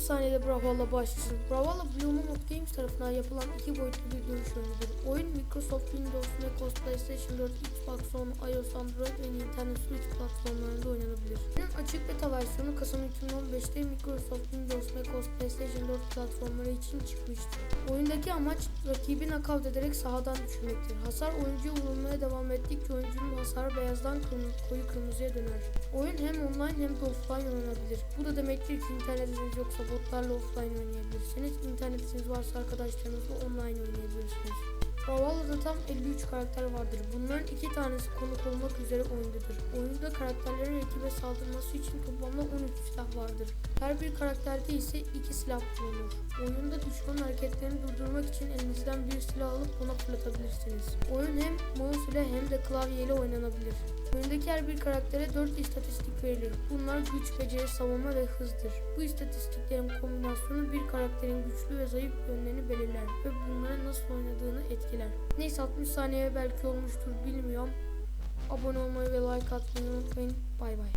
60 saniyede Brawlhalla başlasın. Brawlhalla Blue Games tarafından yapılan iki boyutlu bir dövüş oyunudur. Oyun Microsoft Windows, macOS, PlayStation 4, Xbox One, iOS, Android ve Nintendo Switch platformlarında oynanabilir. Oyunun açık beta versiyonu Kasım 2015'te Microsoft Windows, macOS, PlayStation 4 platformları için çıkmıştır. Oyundaki amaç rakibi nakavt ederek sahadan düşürmektir. Hasar oyuncuya vurulmaya devam ettikçe oyuncunun hasarı beyazdan koyu kırmızıya döner. Oyun hem online hem de offline oynanabilir. Bu da demektir ki internetiniz yoksa botlarla offline oynayabilirsiniz. İnternetiniz varsa arkadaşlarınızla online oynayabilirsiniz. Brawlhalla'da tam 53 karakter vardır. Bunların iki tanesi konuk olmak üzere oyundadır. Oyunda karakterlerin ekibe saldırması için toplamda 13 silah vardır. Her bir karakterde ise iki silah bulunur. Oyunda düşman hareketlerini durdurmak için elinizden bir silah alıp ona fırlatabilirsiniz. Oyun hem mouse ile hem de klavye ile oynanabilir. Oyundaki her bir karaktere 4 istatistik verilir. Bunlar güç, beceri, savunma ve hızdır. Bu istatistiklerin kombinasyonu bir karakterin güçlü ve zayıf yönlerini belirler ve bunları nasıl oynadığını etkiler. Neyse 60 saniye belki olmuştur bilmiyorum. Abone olmayı ve like atmayı unutmayın. Bay bay.